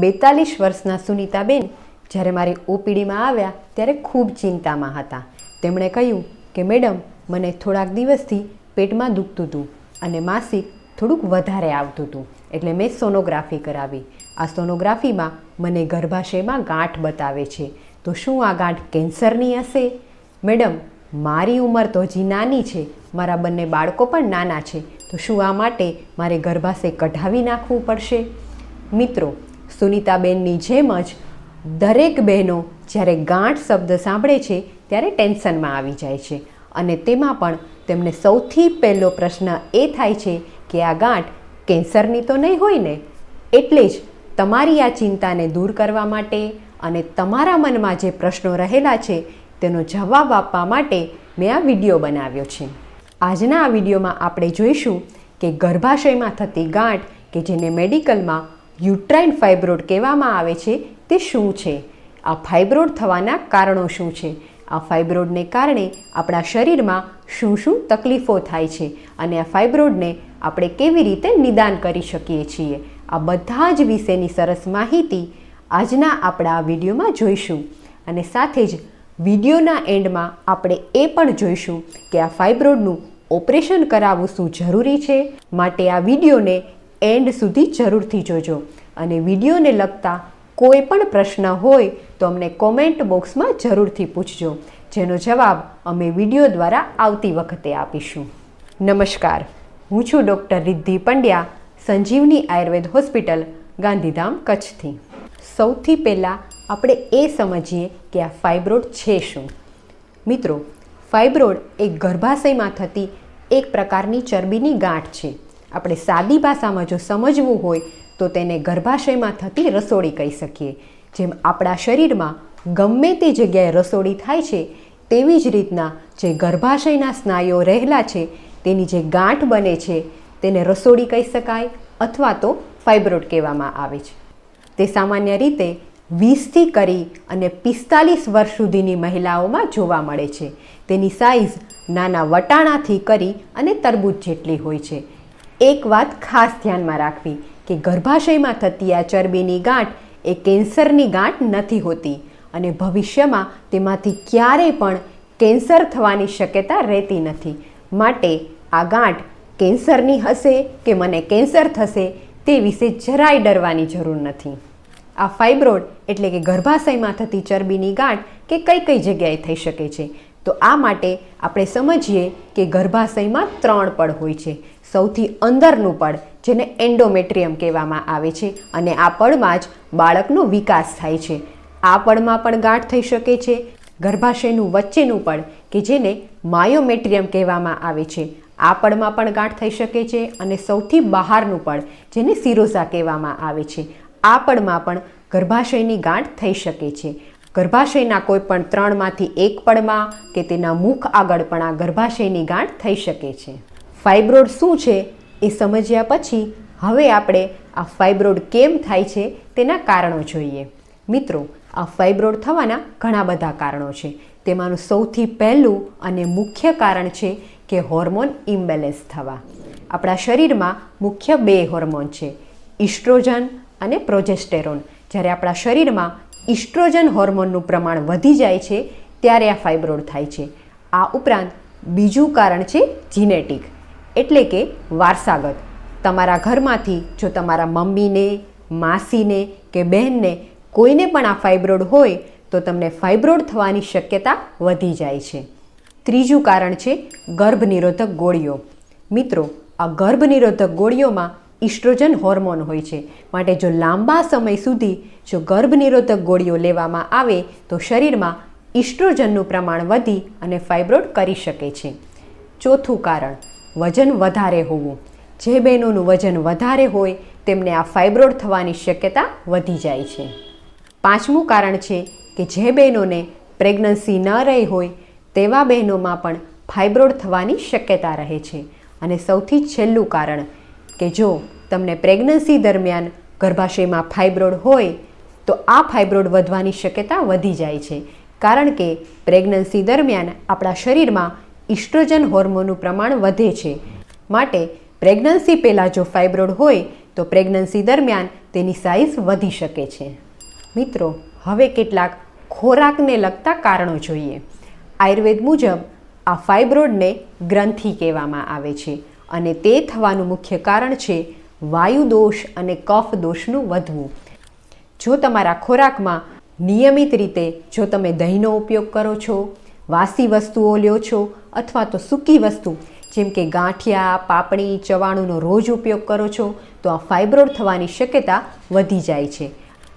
બેતાલીસ વર્ષના સુનીતાબેન જ્યારે મારી ઓપીડીમાં આવ્યા ત્યારે ખૂબ ચિંતામાં હતા. તેમણે કહ્યું કે, મેડમ, મને થોડાક દિવસથી પેટમાં દુખતું હતું અને માસિક થોડુંક વધારે આવતું હતું, એટલે મેં સોનોગ્રાફી કરાવી. આ સોનોગ્રાફીમાં મને ગર્ભાશયમાં ગાંઠ બતાવે છે. તો શું આ ગાંઠ કેન્સરની હશે? મેડમ, મારી ઉંમર તો હજી નાની છે. મારા બંને બાળકો પણ નાના છે. તો શું આ માટે મારે ગર્ભાશય કઢાવી નાખવું પડશે? મિત્રો સુનીતાબેનની જેમ જ દરેક બહેનો જ્યારે ગાંઠ શબ્દ સાંભળે છે, ત્યારે ટેન્શનમાં આવી જાય છે. અને તેમાં પણ તેમને સૌથી પહેલો પ્રશ્ન એ થાય છે કે આ ગાંઠ કેન્સરની તો નહીં હોય ને? એટલે જ તમારી આ ચિંતાને દૂર કરવા માટે અને તમારા મનમાં જે પ્રશ્નો રહેલા છે, તેનો જવાબ આપવા માટે મેં આ વીડિયો બનાવ્યો છે. આજના આ વિડીયોમાં આપણે જોઈશું કે ગર્ભાશયમાં થતી ગાંઠ કે જેને મેડિકલમાં યુટ્રાઇન ફાઇબ્રોડ કહેવામાં આવે છે, તે શું છે? આ ફાઇબ્રોડ થવાના કારણો શું છે? આ ફાઇબ્રોડને કારણે આપણા શરીરમાં શું શું તકલીફો થાય છે અને આ ફાઇબ્રોડને આપણે કેવી રીતે નિદાન કરી શકીએ છીએ? આ બધા જ વિશેની સરસ માહિતી આજના આપણા આ વિડીયોમાં જોઈશું. અને સાથે જ વિડીયોના એન્ડમાં આપણે એ પણ જોઈશું કે આ ફાઇબ્રોડનું ઓપરેશન કરાવવું શું જરૂરી છે? માટે આ વિડીયોને એન્ડ સુધી જરૂરથી જોજો. અને વિડીયોને લગતા કોઈ પણ પ્રશ્ન હોય તો અમને કોમેન્ટ બોક્સમાં જરૂરથી પૂછજો. જેનો જવાબ અમે વીડિયો દ્વારા આવતી વખતે આપીશું. નમસ્કાર. હું છું ડૉક્ટર રિદ્ધિ પંડ્યા, સંજીવની આયુર્વેદ હોસ્પિટલ, ગાંધીધામ, કચ્છથી. સૌથી પહેલાં આપણે એ સમજીએ કે આ ફાઇબ્રોડ છે શું. મિત્રો ફાઇબ્રોડ એ ગર્ભાશયમાં થતી એક પ્રકારની ચરબીની ગાંઠ છે. આપણે સાદી ભાષામાં જો સમજવું હોય, તો તેને ગર્ભાશયમાં થતી રસોડી કહી શકીએ. જેમ આપણા શરીરમાં ગમે તે જગ્યાએ રસોડી થાય છે, તેવી જ રીતના જે ગર્ભાશયના સ્નાયુઓ રહેલા છે, તેની જે ગાંઠ બને છે, તેને રસોડી કહી શકાય અથવા તો ફાઇબ્રોડ કહેવામાં આવે છે. તે સામાન્ય રીતે વીસથી કરી અને પિસ્તાલીસ વર્ષ સુધીની મહિલાઓમાં જોવા મળે છે. તેની સાઇઝ નાના વટાણાથી કરી અને તરબૂચ જેટલી હોય છે. એક વાત ખાસ ધ્યાનમાં રાખવી કે ગર્ભાશયમાં થતી આ ચરબીની ગાંઠ એ કેન્સરની ગાંઠ નથી હોતી અને ભવિષ્યમાં તેમાંથી ક્યારેય પણ કેન્સર થવાની શક્યતા રહેતી નથી. માટે આ ગાંઠ કેન્સરની હશે કે મને કેન્સર થશે તે વિશે જરાય ડરવાની જરૂર નથી. આ ફાઇબ્રોડ એટલે કે ગર્ભાશયમાં થતી ચરબીની ગાંઠ કે કઈ કઈ જગ્યાએ થઈ શકે છે. તો આ માટે આપણે સમજીએ કે ગર્ભાશયમાં ત્રણ પડ હોય છે. સૌથી અંદરનું પડ જેને એન્ડોમેટ્રિયમ કહેવામાં આવે છે, અને આ પડમાં જ બાળકનો વિકાસ થાય છે. આ પડમાં પણ ગાંઠ થઈ શકે છે. ગર્ભાશયનું વચ્ચેનું પડ કે જેને માયોમેટ્રિયમ કહેવામાં આવે છે. આ પડમાં પણ ગાંઠ થઈ શકે છે, અને સૌથી બહારનું પડ જેને સિરોઝા કહેવામાં આવે છે. આ પડમાં પણ ગર્ભાશયની ગાંઠ થઈ શકે છે. ગર્ભાશયના કોઈ પણ ત્રણમાંથી એક પડમાં કે તેના મુખ આગળ પણ આ ગર્ભાશયની ગાંઠ થઈ શકે છે. ફાઇબ્રોડ શું છે એ સમજ્યા પછી હવે આપણે આ ફાઇબ્રોડ કેમ થાય છે તેના કારણો જોઈએ. મિત્રો, આ ફાઇબ્રોડ થવાના ઘણા બધા કારણો છે. તેમાંનું સૌથી પહેલું અને મુખ્ય કારણ છે કે હોર્મોન ઇમ્બેલેન્સ થવા. આપણા શરીરમાં મુખ્ય બે હોર્મોન છે, ઇસ્ટ્રોજન અને પ્રોજેસ્ટેરોન. જ્યારે આપણા શરીરમાં ઇસ્ટ્રોજન હોર્મોનનું પ્રમાણ વધી જાય છે, ત્યારે આ ફાઇબ્રોડ થાય છે. આ ઉપરાંત બીજું કારણ છે જીનેટિક, એટલે કે વારસાગત. તમારા ઘરમાંથી જો તમારા મમ્મીને, માસીને કે બહેનને કોઈને પણ આ ફાઇબ્રોડ હોય, તો તમને ફાઇબ્રોડ થવાની શક્યતા વધી જાય છે. ત્રીજું કારણ છે ગર્ભનિરોધક ગોળીઓ. મિત્રો, આ ગર્ભનિરોધક ગોળીઓમાં ઇસ્ટ્રોજન હોર્મોન હોય છે. માટે જો લાંબા સમય સુધી જો ગર્ભનિરોધક ગોળીઓ લેવામાં આવે, તો શરીરમાં ઇસ્ટ્રોજનનું પ્રમાણ વધી અને ફાઇબ્રોડ કરી શકે છે. ચોથું કારણ, વજન વધારે હોવું. જે બહેનોનું વજન વધારે હોય, તેમને આ ફાઇબ્રોડ થવાની શક્યતા વધી જાય છે. પાંચમું કારણ છે કે જે બહેનોને પ્રેગ્નન્સી ન રહી હોય, તેવા બહેનોમાં પણ ફાઇબ્રોડ થવાની શક્યતા રહે છે. અને સૌથી છેલ્લું કારણ કે જો તમને પ્રેગ્નન્સી દરમિયાન ગર્ભાશયમાં ફાઇબ્રોડ હોય, તો આ ફાઇબ્રોડ વધવાની શક્યતા વધી જાય છે. કારણ કે પ્રેગ્નન્સી દરમિયાન આપણા શરીરમાં ઇસ્ટ્રોજન હોર્મોનનું પ્રમાણ વધે છે. માટે પ્રેગ્નન્સી પહેલાં જો ફાઇબ્રોડ હોય, તો પ્રેગ્નન્સી દરમિયાન તેની સાઇઝ વધી શકે છે. મિત્રો, હવે કેટલાક ખોરાકને લગતા કારણો જોઈએ. આયુર્વેદ મુજબ આ ફાઇબ્રોડને ગ્રંથિ કહેવામાં આવે છે. અને તે થવાનું મુખ્ય કારણ છે વાયુ દોષ અને કફ દોષનું વધવું. જો તમારા ખોરાકમાં નિયમિત રીતે જો તમે દહીંનો ઉપયોગ કરો છો, વાસી વસ્તુઓ લ્યો છો અથવા તો સૂકી વસ્તુ, જેમ કે ગાંઠિયા, પાપડી, ચવાણુંનો રોજ ઉપયોગ કરો છો, તો આ ફાઇબ્રોડ થવાની શક્યતા વધી જાય છે.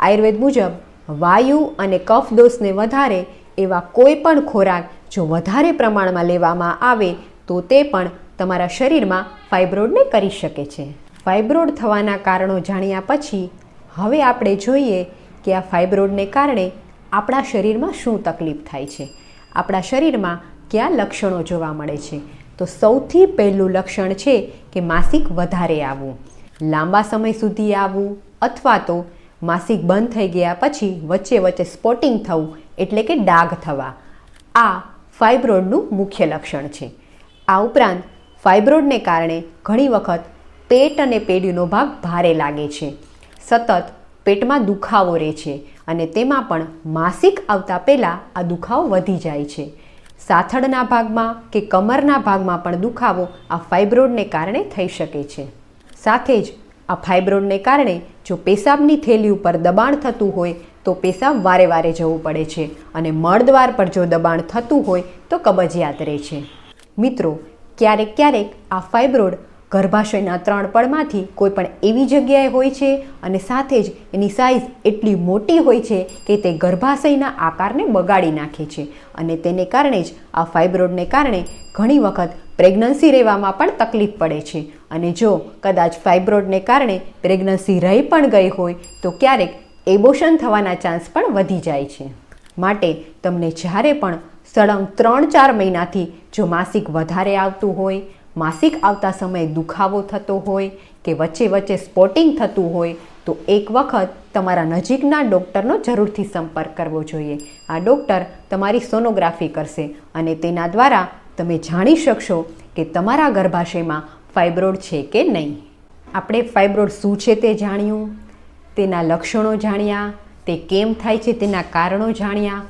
આયુર્વેદ મુજબ, વાયુ અને કફ દોષને વધારે એવા કોઈ પણ ખોરાક જો વધારે પ્રમાણમાં લેવામાં આવે, તો તે પણ તમારા શરીરમાં ફાઇબ્રોડને કરી શકે છે. ફાઇબ્રોડ થવાના કારણો જાણ્યા પછી હવે આપણે જોઈએ કે આ ફાઇબ્રોડને કારણે આપણા શરીરમાં શું તકલીફ થાય છે. આપણા શરીરમાં કયા લક્ષણો જોવા મળે છે? તો સૌથી પહેલું લક્ષણ છે કે માસિક વધારે આવવું. લાંબા સમય સુધી આવવું અથવા તો માસિક બંધ થઈ ગયા પછી વચ્ચે વચ્ચે સ્પોટિંગ થવું એટલે કે ડાઘ થવા. આ ફાઇબ્રોડનું મુખ્ય લક્ષણ છે. આ ઉપરાંત ફાઇબ્રોડને કારણે ઘણી વખત પેટ અને પેઢીનો ભાગ ભારે લાગે છે. સતત પેટમાં દુખાવો રહે છે અને તેમાં પણ માસિક આવતા પહેલાં આ દુખાવો વધી જાય છે. સાથળના ભાગમાં કે કમરના ભાગમાં પણ દુખાવો આ ફાઇબ્રોડને કારણે થઈ શકે છે. સાથે જ આ ફાઇબ્રોડને કારણે જો પેશાબની થેલી ઉપર દબાણ થતું હોય તો પેશાબ વારે વારે જવું પડે છે અને મળદ્વાર પર જો દબાણ થતું હોય તો કબજિયાત રહે છે. મિત્રો, ક્યારેક ક્યારેક આ ફાઇબ્રોડ ગર્ભાશયના ત્રણ પળમાંથી કોઈ પણ એવી જગ્યાએ હોય છે અને સાથે જ એની સાઇઝ એટલી મોટી હોય છે કે તે ગર્ભાશયના આકારને બગાડી નાખે છે અને તેને કારણે જ આ ફાઇબ્રોડને કારણે ઘણી વખત પ્રેગ્નન્સી રહેવામાં પણ તકલીફ પડે છે. અને જો કદાચ ફાઇબ્રોડને કારણે પ્રેગ્નન્સી રહી પણ ગઈ હોય, તો ક્યારેક એબોશન થવાના ચાન્સ પણ વધી જાય છે. માટે તમને જ્યારે પણ સળંગ ત્રણ ચાર મહિનાથી જો માસિક વધારે આવતું હોય માસિક આવતા સમયે દુખાવો થતો હોય કે વચ્ચે વચ્ચે સ્પોટિંગ થતું હોય, તો એક વખત તમારા નજીકના ડૉક્ટરનો જરૂરથી સંપર્ક કરવો જોઈએ. આ ડૉક્ટર તમારી સોનોગ્રાફી કરશે અને તેના દ્વારા તમે જાણી શકશો કે તમારા ગર્ભાશયમાં ફાઇબ્રોડ છે કે નહીં. આપણે ફાઇબ્રોડ શું છે તે જાણ્યું? તેના લક્ષણો જાણ્યા, તે કેમ થાય છે તેના કારણો જાણ્યા.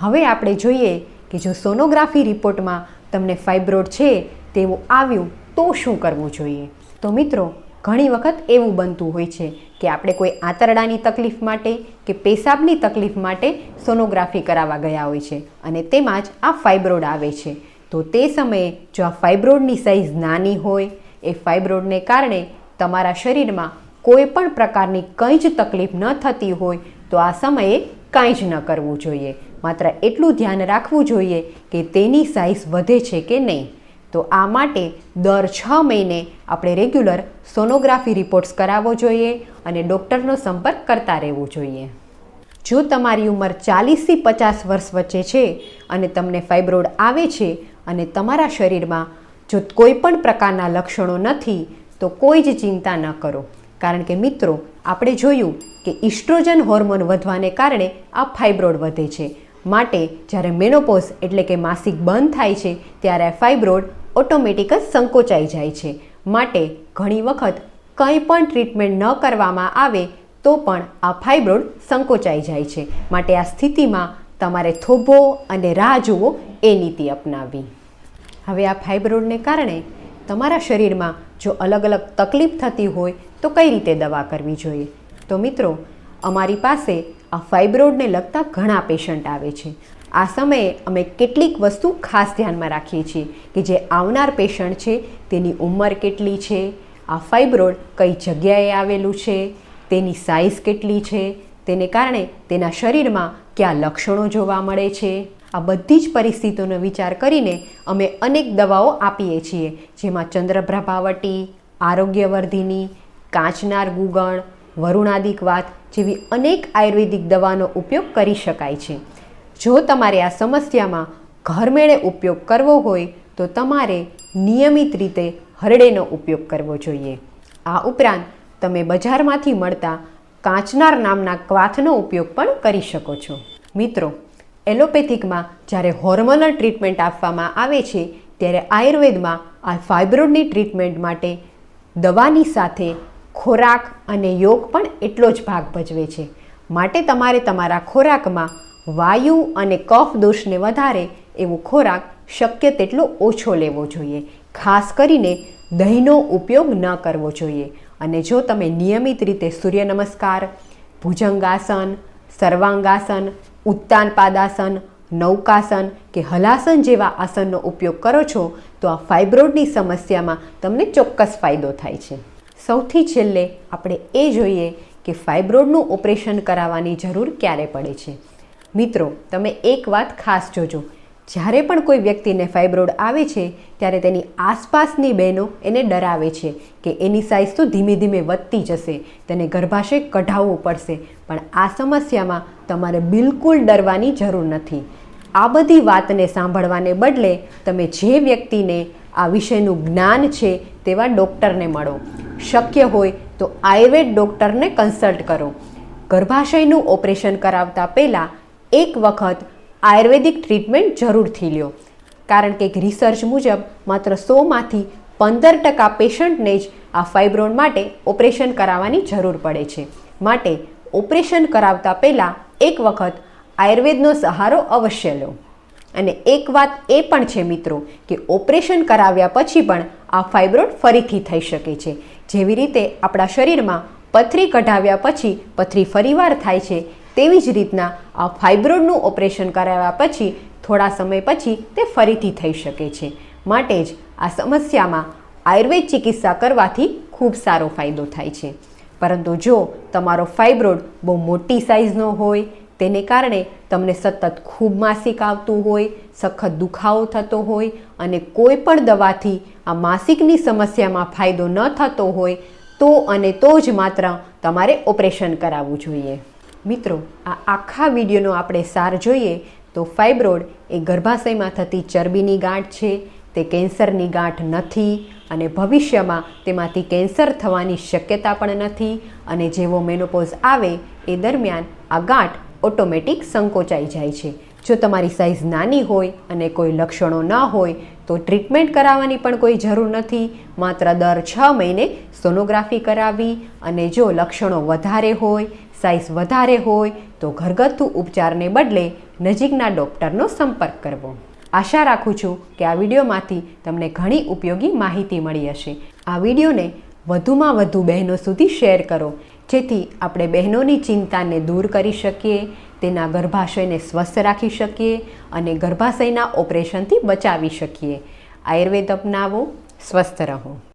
હવે આપણે જોઈએ કે જો સોનોગ્રાફી રિપોર્ટમાં તમને ફાઇબ્રોડ છે તેવું આવ્યું તો શું કરવું જોઈએ? તો મિત્રો, ઘણી વખત એવું બનતું હોય છે કે આપણે કોઈ આંતરડાની તકલીફ માટે કે પેશાબની તકલીફ માટે સોનોગ્રાફી કરાવવા ગયા હોય છે અને તેમાં જ આ ફાઇબ્રોડ આવે છે. તો તે સમયે જો આ ફાઇબ્રોડની સાઇઝ નાની હોય, એ ફાઇબ્રોડને કારણે તમારા શરીરમાં કોઈ પણ પ્રકારની કંઈ જ તકલીફ ન થતી હોય, તો આ સમયે કાંઈ જ ન કરવું જોઈએ. માત્ર એટલું ધ્યાન રાખવું જોઈએ કે તેની સાઇઝ વધે છે કે નહીં. તો આ માટે દર છ મહિને આપણે રેગ્યુલર સોનોગ્રાફી રિપોર્ટ્સ કરાવવો જોઈએ અને ડૉક્ટરનો સંપર્ક કરતા રહેવું જોઈએ. જો તમારી ઉંમર ચાલીસથી પચાસ વર્ષ વચ્ચે છે અને તમને ફાઇબ્રોડ આવે છે અને તમારા શરીરમાં જો કોઈ પણ પ્રકારના લક્ષણો નથી, તો કોઈ જ ચિંતા ન કરો. કારણ કે મિત્રો, આપણે જોયું કે ઇસ્ટ્રોજન હોર્મોન વધવાને કારણે આ ફાઇબ્રોડ વધે છે. માટે જ્યારે મેનોપોઝ એટલે કે માસિક બંધ થાય છે, ત્યારે આ ફાઇબ્રોડ ઓટોમેટિક જ સંકોચાઈ જાય છે. માટે ઘણી વખત કંઈ પણ ટ્રીટમેન્ટ ન કરવામાં આવે તો પણ આ ફાઇબ્રોડ સંકોચાઈ જાય છે. માટે આ સ્થિતિમાં તમારે થોભો અને રાહ જુઓ એ નીતિ અપનાવવી. હવે આ ફાઇબ્રોડને કારણે તમારા શરીરમાં જો અલગ અલગ તકલીફ થતી હોય તો કઈ રીતે દવા કરવી જોઈએ? તો મિત્રો, અમારી પાસે આ ફાઇબ્રોડને લગતા ઘણા પેશન્ટ આવે છે. આ સમયે અમે કેટલીક વસ્તુ ખાસ ધ્યાનમાં રાખીએ છીએ કે જે આવનાર પેશન્ટ છે, તેની ઉંમર કેટલી છે, આ ફાઇબ્રોડ કઈ જગ્યાએ આવેલું છે, તેની સાઇઝ કેટલી છે, તેને કારણે તેના શરીરમાં કયા લક્ષણો જોવા મળે છે. આ બધી જ પરિસ્થિતિઓનો વિચાર કરીને અમે અનેક દવાઓ આપીએ છીએ, જેમાં ચંદ્રપ્રભાવટી આરોગ્યવર્ધિની, કાચનાર ગુગણ વરુણાદિક વાત જેવી અનેક આયુર્વેદિક દવાનો ઉપયોગ કરી શકાય છે. જો તમારે આ સમસ્યામાં ઘરમેળે ઉપયોગ કરવો હોય, તો તમારે નિયમિત રીતે હરડેનો ઉપયોગ કરવો જોઈએ. આ ઉપરાંત, તમે બજારમાંથી મળતા કાચનાર નામના ક્વાથનો ઉપયોગ પણ કરી શકો છો. મિત્રો, એલોપેથિકમાં જ્યારે હોર્મોનલ ટ્રીટમેન્ટ આપવામાં આવે છે, ત્યારે આયુર્વેદમાં આ ફાઇબ્રોડની ટ્રીટમેન્ટ માટે દવાની સાથે ખોરાક અને યોગ પણ એટલો જ ભાગ ભજવે છે. માટે તમારે તમારા ખોરાકમાં વાયુ અને કફ દોષને વધારે એવો ખોરાક શક્ય તેટલો ઓછો લેવો જોઈએ. ખાસ કરીને દહીંનો ઉપયોગ ન કરવો જોઈએ. અને જો તમે નિયમિત રીતે સૂર્ય નમસ્કાર, ભુજંગાસન, સર્વાંગાસન ઉત્તાન પાદાસન નૌકાસન કે હલાસન જેવા આસનનો ઉપયોગ કરો છો, તો આ ફાઇબ્રોડની સમસ્યામાં તમને ચોક્કસ ફાયદો થાય છે. સૌથી છેલ્લે આપણે એ જોઈએ કે ફાઇબ્રોડનું ઓપરેશન કરાવવાની જરૂર ક્યારે પડે છે. મિત્રો, તમે એક વાત ખાસ જોજો. જ્યારે પણ કોઈ વ્યક્તિને ફાઇબ્રોડ આવે છે, ત્યારે તેની આસપાસની બહેનો એને ડરાવે છે કે એની સાઇઝ તો ધીમે ધીમે વધતી જશે, તેને ગર્ભાશય કઢાવવું પડશે. પણ આ સમસ્યામાં તમારે બિલકુલ ડરવાની જરૂર નથી. આ બધી વાતને સાંભળવાને બદલે તમે જે વ્યક્તિને આ વિષયનું જ્ઞાન છે તેવા ડૉક્ટરને મળો. શક્ય હોય તો આયુર્વેદ ડૉક્ટરને કન્સલ્ટ કરો. ગર્ભાશયનું ઓપરેશન કરાવતા પહેલાં એક વખત આયુર્વેદિક ટ્રીટમેન્ટ જરૂરથી લ્યો. કારણ કે એક રિસર્ચ મુજબ માત્ર સોમાંથી પંદર ટકા પેશન્ટને જ આ ફાઇબ્રોન માટે ઓપરેશન કરાવવાની જરૂર પડે છે. માટે ઓપરેશન કરાવતા પહેલાં એક વખત આયુર્વેદનો સહારો અવશ્ય લો. અને એક વાત એ પણ છે મિત્રો કે ઓપરેશન કરાવ્યા પછી પણ આ ફાઇબ્રોન ફરીથી થઈ શકે છે. જેવી રીતે આપણા શરીરમાં પથરી કઢાવ્યા પછી પથરી ફરીવાર થાય છે તેવી જ રીતના આ ફાઇબ્રોડનું ઓપરેશન કરાવ્યા પછી, થોડા સમય પછી તે ફરીથી થઈ શકે છે. માટે જ આ સમસ્યામાં આયુર્વેદ ચિકિત્સા કરવાથી ખૂબ સારો ફાયદો થાય છે. પરંતુ જો તમારો ફાઇબ્રોડ બહુ મોટી સાઇઝનો હોય, તેને કારણે તમને સતત ખૂબ માસિક આવતું હોય, સખત દુખાવો થતો હોય અને કોઈ પણ દવાથી આ માસિકની સમસ્યામાં ફાયદો ન થતો હોય, તો અને તો જ માત્ર તમારે ઓપરેશન કરાવવું જોઈએ. મિત્રો, આ આખા વિડીયોનો આપણે સાર જોઈએ તો ફાઇબ્રોડ એ ગર્ભાશયમાં થતી ચરબીની ગાંઠ છે, તે કેન્સરની ગાંઠ નથી અને ભવિષ્યમાં તેમાંથી કેન્સર થવાની શક્યતા પણ નથી અને જેવો મેનોપોઝ આવે એ દરમિયાન આ ગાંઠ ઓટોમેટિક સંકોચાઈ જાય છે. જો તમારી સાઇઝ નાની હોય અને કોઈ લક્ષણો ન હોય તો ટ્રીટમેન્ટ કરાવવાની પણ કોઈ જરૂર નથી. માત્ર દર છ મહિને સોનોગ્રાફી કરાવી અને જો લક્ષણો વધારે હોય સાઇઝ વધારે હોય તો ઘરગથ્થુ ઉપચારને બદલે નજીકના ડૉક્ટરનો સંપર્ક કરવો. આશા રાખું છું કે આ વિડીયોમાંથી તમને ઘણી ઉપયોગી માહિતી મળી હશે. આ વિડીયોને વધુમાં વધુ બહેનો સુધી શેર કરો, જેથી આપણે બહેનોની ચિંતાને દૂર કરી શકીએ, તેના ગર્ભાશયને સ્વસ્થ રાખી શકીએ અને ગર્ભાશયના ઓપરેશનથી બચાવી શકીએ. આયુર્વેદ અપનાવો, સ્વસ્થ રહો.